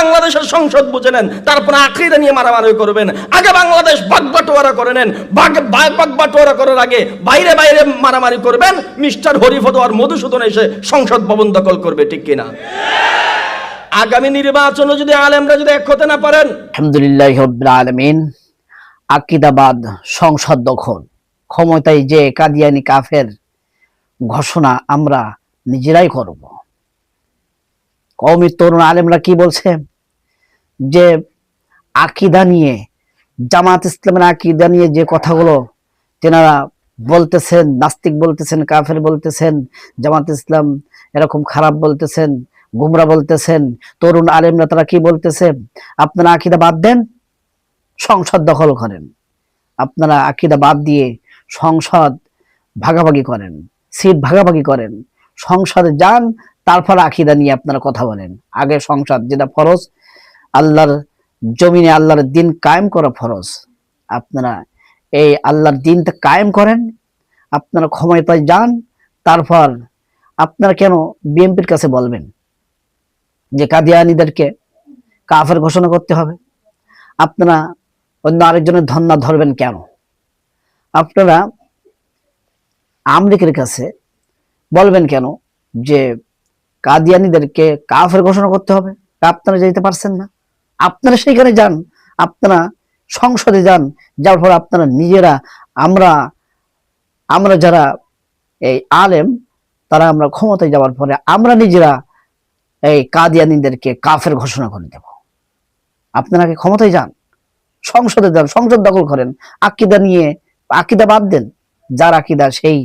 বাংলাদেশের সংসদ বুঝে নেন, তারপরে আখিরা নিয়ে মারামারি করবেন। আগে বাংলাদেশ বাগবাটোয়ারা করে নেন, বাগ বাগবাটোয়ারা করার আগে বাইরে বাইরে মারামারি করবেন। মিস্টার হরিফদ আর মধুসূদন এসে সংসদ ভবন দখল করবে, ঠিক কিনা? আগামী নির্বাচনে যদি আলেমরা যদি এক হতে না পারেন। আলহামদুলিল্লাহ আকিদাবাদ সংসদ দখল। ক্ষমতায় যে কাদিয়ানি কাফের ঘোষণা আমরা নিজেরাই করব। কওমি তরুণ আলেমরা কি বলছে? যে আকিদা নিয়ে, জামাত ইসলামের আকিদা নিয়ে যে কথাগুলো তেনারা বলতেছেন, নাস্তিক বলতেছেন, কাফের বলতেছেন, জামাত ইসলাম এরকম খারাপ বলতেছেন, গুমরা বলতেছেন, তরুণ আলেমরা তারা কি বলতেছে, আপনারা আকিদা বাদ দেন, সংসদ দখল করেন। আপনারা আকিদা বাদ দিয়ে সংসদ ভাগাভাগি করেন, সিট ভাগাভাগি করেন, সংসদে যান, তারপর আকিদা নিয়ে আপনারা কথা বলেন। আগে সংসদ, যেটা ফরজ আল্লাহর জমিনে আল্লাহর দিন কায়েম করা ফরজ। আপনারা এই আল্লাহর দিনটা কায়েম করেন, আপনারা ক্ষমতায় যান, তারপর আপনারা কেন বিএনপির কাছে বলবেন যে কাদিয়ানিদেরকে কাফের ঘোষণা করতে হবে? আপনারা অন্য আরেকজনের ধন্না ধরবেন কেন? আপনারা আমলিকের কাছে বলবেন কেন যে কাদিয়ানিদেরকে কাফের ঘোষণা করতে হবে? আপনারা যেতে পারছেন না। আপনারা সেখানে যান, আপনারা সংসদে যান, যার ফলে আপনারা নিজেরা, আমরা আমরা যারা এই আলেম, তারা আমরা ক্ষমতায় যাওয়ার পরে আমরা নিজেরা এই কাদিয়ানিদেরকে কাফের ঘোষণা করে দেব। আপনারা কি ক্ষমতায় যান? সংসদে যান, সংসদ দখল করেন, আকিদা নিয়ে, আকিদা বাদ দেন। যার আকিদা সেই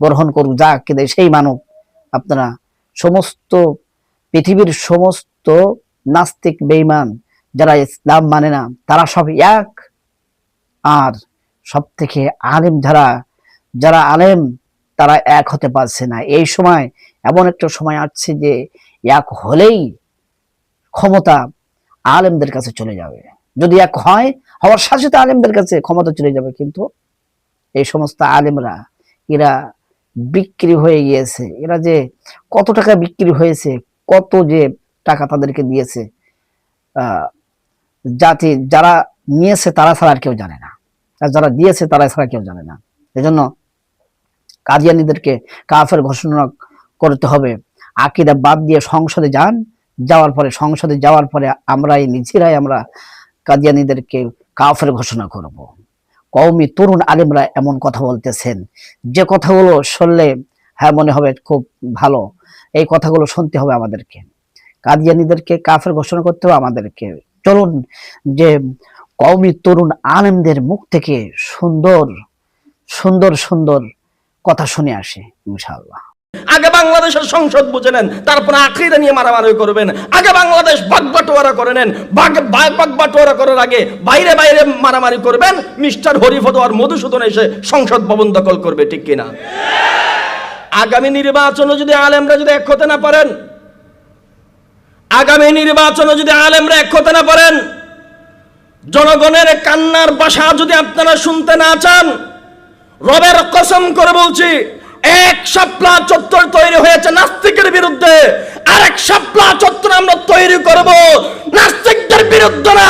গ্রহণ করুক, যা আকিদা সেই মানব আপনারা সমস্ত পৃথিবীর সমস্ত নাস্তিক, বেঈমান যারা ইসলাম মানে না তারা সব এক। আর সব থেকে আলেম যারা যারা আলেম তারা এক হতে পারছে না। এই সময় এমন একটা সময় আসছে যে এক হলেই ক্ষমতা আলেমদের কাছে চলে যাবে। যদি এক হয় হওয়ার সাথে সাথে আলেমদের কাছে ক্ষমতা চলে যাবে। কিন্তু এই সমস্ত আলেমরা এরা বিক্রি হয়ে গিয়েছে। এরা যে কত টাকা বিক্রি হয়েছে কত যে টাকা তাদেরকে দিয়েছে আহ, জাতি যারা নিয়েছে তারা ছাড়া আর কেউ জানে না। আর যারা দিয়েছে তারা ছাড়া কেউ জানে না। এজন্য কাদিয়ানিদেরকে কাফের ঘোষণা করতে হবে। আকিদা বাদ দিয়ে সংসদে যান। যাওয়ার পরে, সংসদে যাওয়ার পরে আমরাই নিজেরাই আমরা কাদিয়ানিদেরকে কাফের ঘোষণা করব। কওমি তরুণ আলিমরা এমন কথা বলতেছেন। যে কথাগুলো শুনলে হ্যাঁ মনে হবে খুব ভালো। এই কথাগুলো শুনতে হবে আমাদেরকে। কাদিয়ানিদেরকে কাফের ঘোষণা করতে হবে আমাদেরকে। চলুন যে কওমি তরুণ আলেমদের মুখ থেকে সুন্দর সুন্দর সুন্দর কথা শুনে আসে, ইনশাআল্লাহ। আগে বাংলাদেশের সংসদ বুঝে নেন, তারপরে আখিরা নিয়ে মারামারি করবেন। আগে বাংলাদেশ বাগবাটোয়ারা করে নেন বাগ বাগবাটোয়ারা করার আগে বাইরে বাইরে মারামারি করবেন। মিস্টার হরিফদ আর মধুসূদন এসে সংসদ ভবন দখল করবে, ঠিক কিনা? আগামী নির্বাচনে যদি আলেমরা যদি এক হতে না পারেন আগামী নির্বাচনে যদি আলেমরা এক হতে না পারেন, জনগণের কান্নার বাসা যদি আপনারা শুনতে না চান, রবের কসম করে বলছি, এক শাপলা চত্বর তৈরি হয়েছে নাস্তিকের বিরুদ্ধে। আর এক শাপলা চত্বর আমরা তৈরি করব। নাস্তিকদের বিরুদ্ধে না,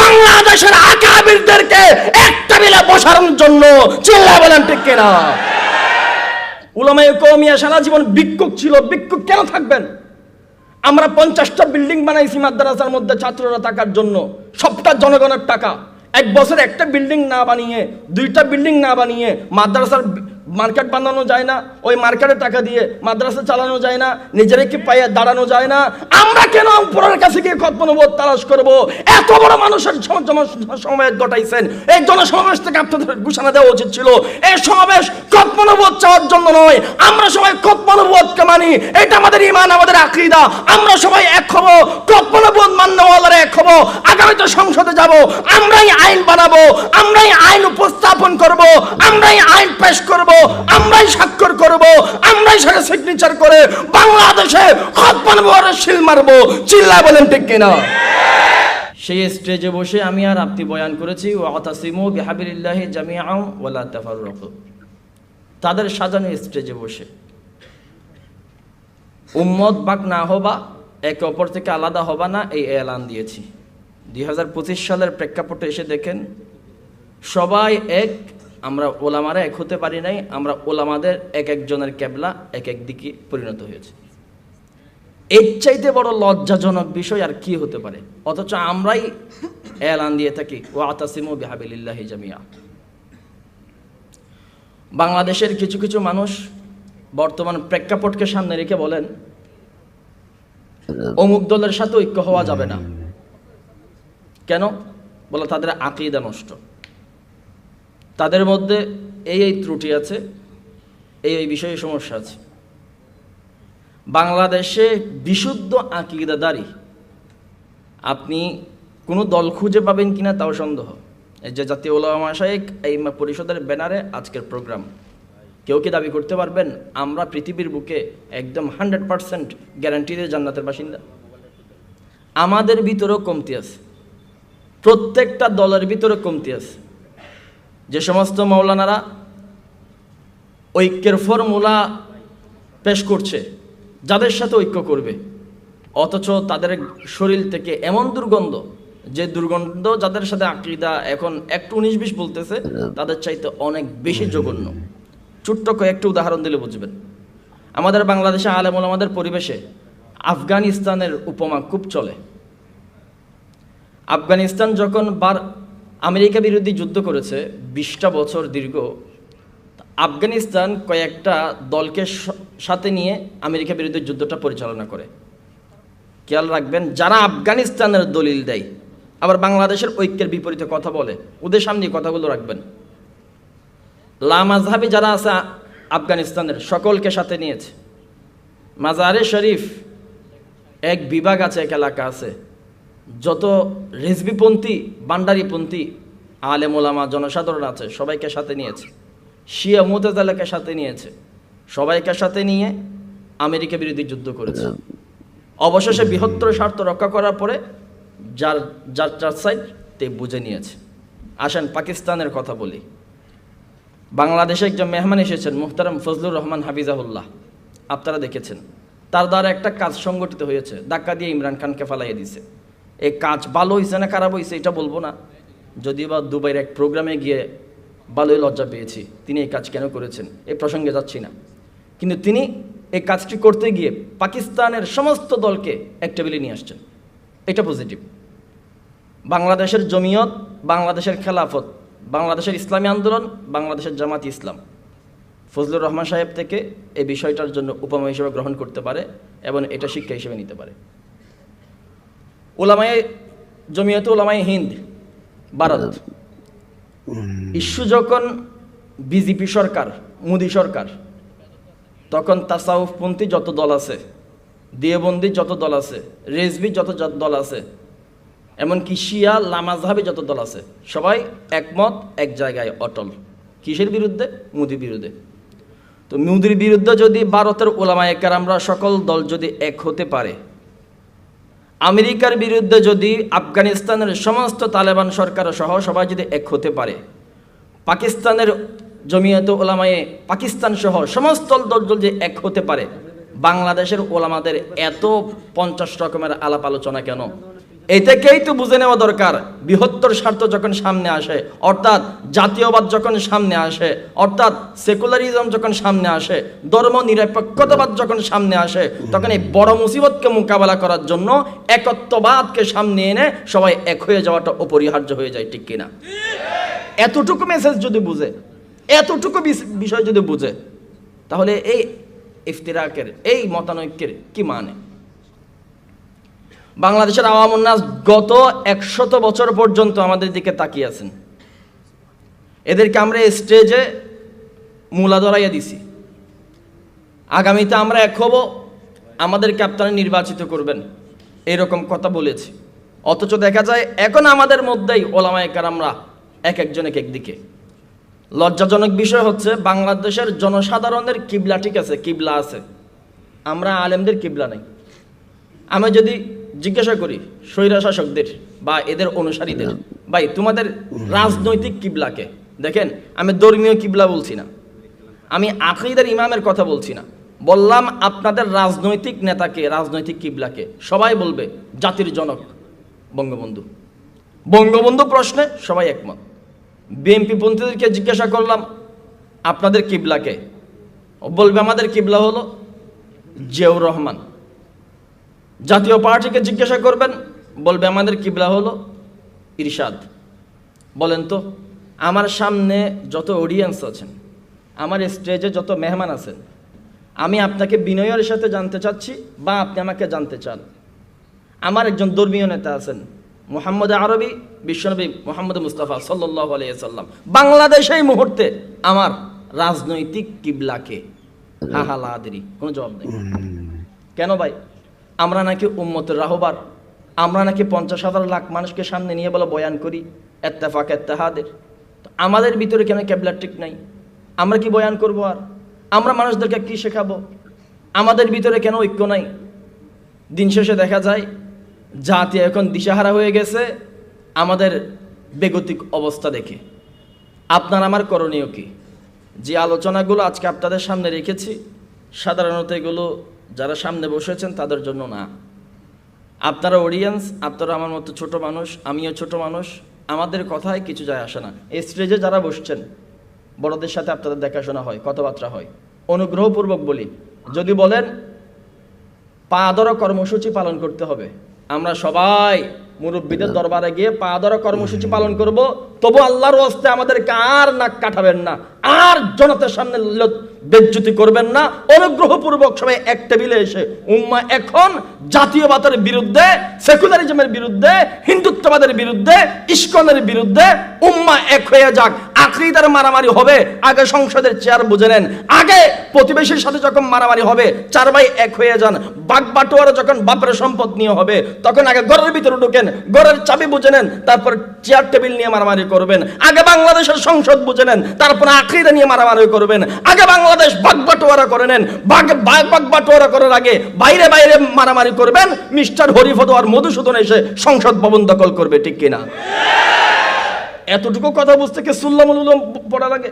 বাংলাদেশের আকাবিরদেরকে একটা মিলে বসানোর জন্য। চিল্লা বলেন ঠিক কিনা? উলামায়ে কৌমিয়া সারা জীবন ভিক্ষুক ছিল, ভিক্ষুক কেন থাকবেন? আমরা পঞ্চাশটা বিল্ডিং বানাইছি মাদ্রাসার মধ্যে ছাত্ররা থাকার জন্য। সবটা জনগণের টাকা। এক বছর একটা বিল্ডিং না বানিয়ে, দুইটা বিল্ডিং না বানিয়ে মাদ্রাসার মার্কেট বানানো যায় না, ওই মার্কেটের টাকা দিয়ে মাদ্রাসা চালানো যায় না নিজেরা কি পায়ে দাঁড়ানো যায় না? আমরা কেন উপরের কাছে গিয়ে খতমনবোধ তালাশ করব? এত বড় মানুষের সম- সম- সমাবেশ ঘটাইছেন। এই জনসমাবেশ থেকে আপনাদের ঘোষণা দেওয়া উচিত ছিল। এই সমাবেশ খতমনবোধ চাওয়ার জন্য নয়। আমরা সবাই খতমনবোধকে মানি, এটা আমাদের ইমান আমাদের আকীদা। আমরা সবাই এক হব খতমনবোধ মান্যওয়ালারা এক হব। আগামীতে সংসদে যাব, আমরাই আইন বানাবো, আমরাই আইন উপস্থাপন করব, আমরাই আইন পেশ করব। আমরাই স্বাক্ষর করব, আমরাই সেটা সিগনেচার করে বাংলাদেশে খতমনবোধের শিল মারবো। চিল্লায় বলেন ঠিক কিনা? সেই স্টেজে বসে আমি আর আপনি বয়ান করেছি ও আতাসিমু বিহাবিলিল্লাহি জামিআ ওয়ালা তাফাররাকু। তাদের সাজানো স্টেজে বসে। উম্মত বাক না হবা, একে অপর থেকে আলাদা হবা না, এই এলান দিয়েছি। দুই হাজার পঁচিশ সালের প্রেক্ষাপটে এসে দেখেন, সবাই এক আমরা ওলামারা এক হতে পারি নাই, আমরা ওলামাদের এক একজনের ক্যাবলা এক এক দিকে পরিণত হয়েছে। এর চাইতে বড় লজ্জাজনক বিষয় আর কি হতে পারে? অথচ আমরাই এলান দিয়ে থাকি ও আতাসিমু বিহাবিল্লাহি জামিয়া। বাংলাদেশের কিছু কিছু মানুষ বর্তমান প্রেক্ষাপটকে সামনে রেখে বলেন, অমুক দলের সাথে ঐক্য হওয়া যাবে না। কেন? বলে তাদের আকিদা নষ্ট। তাদের মধ্যে এই এই ত্রুটি আছে, এই এই বিষয়ে সমস্যা আছে। বাংলাদেশে বিশুদ্ধ আকিদাদারি আপনি কোনো দল খুঁজে পাবেন কিনা তাও সন্দেহ। এই যে জাতীয় ওলামা শাহেক এই পরিষদের ব্যানারে আজকের প্রোগ্রাম। কেউ কি দাবি করতে পারবেন? আমরা পৃথিবীর বুকে একদম হান্ড্রেড পারসেন্ট গ্যারান্টি দিয়ে জান্নাতের বাসিন্দা। আমাদের ভিতরেও কমতি আছে। প্রত্যেকটা দলের ভিতরে কমতি আছে। যে সমস্ত মৌলানারা ঐক্যের ফর্মুলা পেশ করছে, যাদের সাথে ঐক্য করবে, অথচ তাদের শরীর থেকে এমন দুর্গন্ধ, যে দুর্গন্ধ যাদের সাথে আকিদা এখন একটু উনিশ বিশ বলতেছে, তাদের চাইতে অনেক বেশি জঘন্য। ছোট্ট কয়েকটি উদাহরণ দিলে বুঝবেন। আমাদের বাংলাদেশে আলেমুল আমাদের পরিবেশে আফগানিস্তানের উপমা খুব চলে। আফগানিস্তান যখন বার আমেরিকা বিরোধী যুদ্ধ করেছে, বিশটা বছর দীর্ঘ। আফগানিস্তান কয়েকটা দলকে সাথে নিয়ে আমেরিকা বিরুদ্ধে যুদ্ধটা পরিচালনা করে। খেয়াল রাখবেন, যারা আফগানিস্তানের দলিল দেয়, আবার বাংলাদেশের ঐক্যের বিপরীতে কথা বলে, ওদের সামনে কথাগুলো রাখবেন। লামাজহাবি যারা আছে আফগানিস্তানের, সকলকে সাথে নিয়েছে। মাজারে শরীফ, এক বিভাগ আছে, এক এলাকা আছে। যত রেজবিপন্থী, বান্ডারিপন্থী, আলেম ওলামা, জনসাধারণ আছে, সবাইকে সাথে নিয়েছে। শিয়া মোতেজালাকে সাথে নিয়েছে। সবাইকে সাথে নিয়ে আমেরিকা বিরোধী যুদ্ধ করেছে। অবশেষে বৃহত্তর স্বার্থ রক্ষা করার পরে যার যার চার সাইড তে বুঝে নিয়েছে। আসেন পাকিস্তানের কথা বলি। বাংলাদেশে একজন মেহমান এসেছেন মুহতারাম ফজলুর রহমান হাফিজাহুল্লাহ। আপনারা দেখেছেন। তার দ্বারা একটা কাজ সংগঠিত হয়েছে। ধাক্কা দিয়ে ইমরান খানকে ফালাইয়ে দিছে। এই কাজ ভালো হয়েছে না খারাপ হয়েছে এটা বলব না। যদিও বা দুবাইয়ের এক প্রোগ্রামে গিয়ে ভালোই লজ্জা পেয়েছি, তিনি এই কাজ কেন করেছেন এই প্রসঙ্গে যাচ্ছি না। কিন্তু তিনি এই কাজটি করতে গিয়ে পাকিস্তানের সমস্ত দলকে এক টেবিলে নিয়ে আসছেন। এটা পজিটিভ বাংলাদেশের জমিয়ত, বাংলাদেশের খেলাফত, বাংলাদেশের ইসলামী আন্দোলন, বাংলাদেশের জামাত ইসলাম। ফজলুর রহমান সাহেব থেকে এই বিষয়টার জন্য উপমা হিসেবে গ্রহণ করতে পারে এবং এটা শিক্ষা হিসেবে নিতে পারে। ওলামায় জমিয়ত ওলামায় হিন্দ ভারত। ইস্যু যখন বিজেপি সরকার মোদী সরকার তখন তাসাউফপন্থী যত দল আছে দিয়েবন্দি যত দল আছে রেজবি যত যত দল আছে এমনকি শিয়া লামাজহাবি যত দল আছে সবাই একমত এক জায়গায় অটল। কিসের বিরুদ্ধে? মোদির বিরুদ্ধে। তো মোদির বিরুদ্ধে যদি ভারতের ওলামায়ে আমরা সকল দল যদি এক হতে পারে আমেরিকার বিরুদ্ধে যদি আফগানিস্তানের সমস্ত তালেবান সরকার সহ সবাই যদি এক হতে পারে, পাকিস্তানের জমিয়ত ওলামায়ে পাকিস্তান সহ সমস্ত দল যে এক হতে পারে, বাংলাদেশের ওলামাদের এত পঞ্চাশ রকমের আলাপ আলোচনা কেন? এটাকেই তো বুঝে নেওয়া দরকার। বৃহত্তর স্বার্থ যখন সামনে আসে, অর্থাৎ জাতীয়বাদ যখন সামনে আসে, অর্থাৎ সেকুলারিজম যখন সামনে আসে ধর্ম নিরপেক্ষতাবাদ যখন সামনে আসে, তখন এই বড় মুসিবতকে মোকাবেলা করার জন্য একত্ববাদকে সামনে এনে সবাই এক হয়ে যাওয়াটা অপরিহার্য হয়ে যায়, ঠিক কিনা? এতটুকু মেসেজ যদি বুঝে, এতটুকু বিষয় যদি বুঝে, তাহলে এই ইফতিরাকের, এই মতানৈক্যের কি মানে? বাংলাদেশের আওয়াম উন্নাস গত একশত বছর পর্যন্ত আমাদের দিকে তাকিয়ে আছেন। এদেরকে আমরা স্টেজে মূলা ধরাইয়া দিছি। আগামীতে আমরা এক হব, আমাদের আপনারা নির্বাচিত করবেন। এরকম কথা বলেছি। অথচ দেখা যায়, এখন আমাদের মধ্যেই ওলামায়িকার আমরা এক একজন এক একদিকে লজ্জাজনক বিষয় হচ্ছে, বাংলাদেশের জনসাধারণের কিবলা ঠিক আছে, কিবলা আছে। আমরা আলেমদের কিবলা নেই। আমি যদি জিজ্ঞাসা করি স্বৈরা শাসকদের বা এদের অনুসারীদের ভাই তোমাদের রাজনৈতিক কিবলাকে? দেখেন আমি ধর্মীয় কিবলা বলছি না। আমি আকিদার ইমামের কথা বলছি না। বললাম আপনাদের রাজনৈতিক নেতাকে রাজনৈতিক কিবলাকে সবাই বলবে জাতির জনক বঙ্গবন্ধু। বঙ্গবন্ধু প্রশ্নে সবাই একমত। বিএনপি পন্থীদেরকে জিজ্ঞাসা করলাম আপনাদের কিবলাকে? বলবে আমাদের কিবলা হলো জিয়াউর রহমান। জাতীয় পার্টিকে জিজ্ঞাসা করবেন বলবে আমাদের কিবলা হলো ইরশাদ। বলেন তো আমার সামনে যত অডিয়েন্স আছেন আমার স্টেজে যত মেহমান আছেন আমি আপনাকে বিনয়ের সাথে জানতে চাচ্ছি বা আপনি আমাকে জানতে চান। আমার একজন ধর্মীয় নেতা আছেন মোহাম্মদ আরবি বিশ্বনবী মোহাম্মদ মুস্তাফা সাল্লাহ আলিয়াল্লাম বাংলাদেশ এই মুহূর্তে আমার রাজনৈতিক কিবলাকে হাহালাদেরই কোনো জবাব নেই। কেন ভাই? আমরা নাকি উম্মতের রাহবার। আমরা নাকি পঞ্চাশ হাজার লাখ মানুষকে সামনে নিয়ে বলে বয়ান করি, এত্তেফাক, এত্তেহাদের। আমাদের ভিতরে কেন ক্যাবলার ঠিক নাই? আমরা কি বয়ান করব আর? আমরা মানুষদেরকে কি শেখাবো? আমাদের ভিতরে কেন ঐক্য নাই? দিন শেষে দেখা যায়, জাতি এখন দিশাহারা হয়ে গেছে, আমাদের বেগতিক অবস্থা দেখে। আপনার আমার করণীয় কি? যে আলোচনাগুলো আজকে আপনাদের সামনে রেখেছি, সাধারণত এগুলো যারা সামনে বসেছেন তাদের জন্য না। আপনারা অডিয়েন্স আপনারা আমার মতো ছোট মানুষ, আমিও ছোট মানুষ, আমাদের কথায় কিছু যায় আসে না। স্টেজে যারা বসছেন, বড়দের সাথে আপনাদের দেখাশোনা হয়, কথাবার্তা হয়। অনুগ্রহপূর্বক বলি, যদি বলেন, পা ধরা কর্মসূচি পালন করতে হবে। আমরা সবাই মুরব্বীদের দরবারে গিয়ে পা ধরা কর্মসূচি পালন করব, তবু আল্লাহর হস্তে আমাদেরকে আর নাক কাটাবেন না? আর জনতার সামনে বেজ্জুতি করবেন না। অনুগ্রহপূর্বক সবাই এক টেবিলে এসে, উম্মা এখন জাতীয়বাদের বিরুদ্ধে, সেকুলারিজমের বিরুদ্ধে, হিন্দুত্ববাদের বিরুদ্ধে, ইস্কনের বিরুদ্ধে, উম্মা এক হয়ে যাক। আকরিদার মারামারি হবে, আগে সংসদের চেয়ার বুঝে নেন। আগে প্রতিবেশীর সাথে যখন মারামারি হবে, চার ভাই এক হয়ে যান। বাগ বাটোয়ারা যখন বাপের সম্পদ নিয়ে হবে, তখন আগে ঘরের ভিতরে ঢুকেন, ঘরের চাবি বুঝে নেন, তারপর চেয়ার টেবিল নিয়ে মারামারি করবেন। আগে বাংলাদেশের সংসদ বুঝে নেন, তারপর আকরিদা নিয়ে মারামারি করবেন। আগে বাংলাদেশ বাগ বাটোয়ারা করে নেন। বাগ বাগ বাগ বাটোয়ারা করার আগে বাইরে বাইরে মারামারি করবেন। মিস্টার হরিফদ আর মধুসূদন এসে সংসদ ভবন দখল করবে, ঠিক কিনা? এতটুকু কথা বুঝতে কি সুল্লামুল উলুম পড়া লাগে?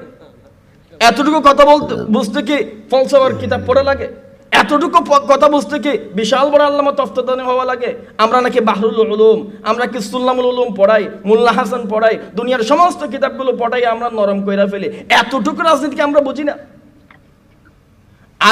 এতটুকু কথা বলতে, বুঝতে কি ফলসফার কিতাব পড়া লাগে? এতটুকু কথা বুঝতে কি বিশাল বড় আল্লামা তফতদানি হওয়া লাগে? আমরা নাকি বাহরুল উলুম, আমরা কি সুল্লামুল উলুম পড়াই, মুল্লা হাসান পড়াই, দুনিয়ার সমস্ত কিতাবগুলো পড়াই আমরা নরম কইরা ফেলি। এতটুকু রাজনীতিকে আমরা বুঝি না?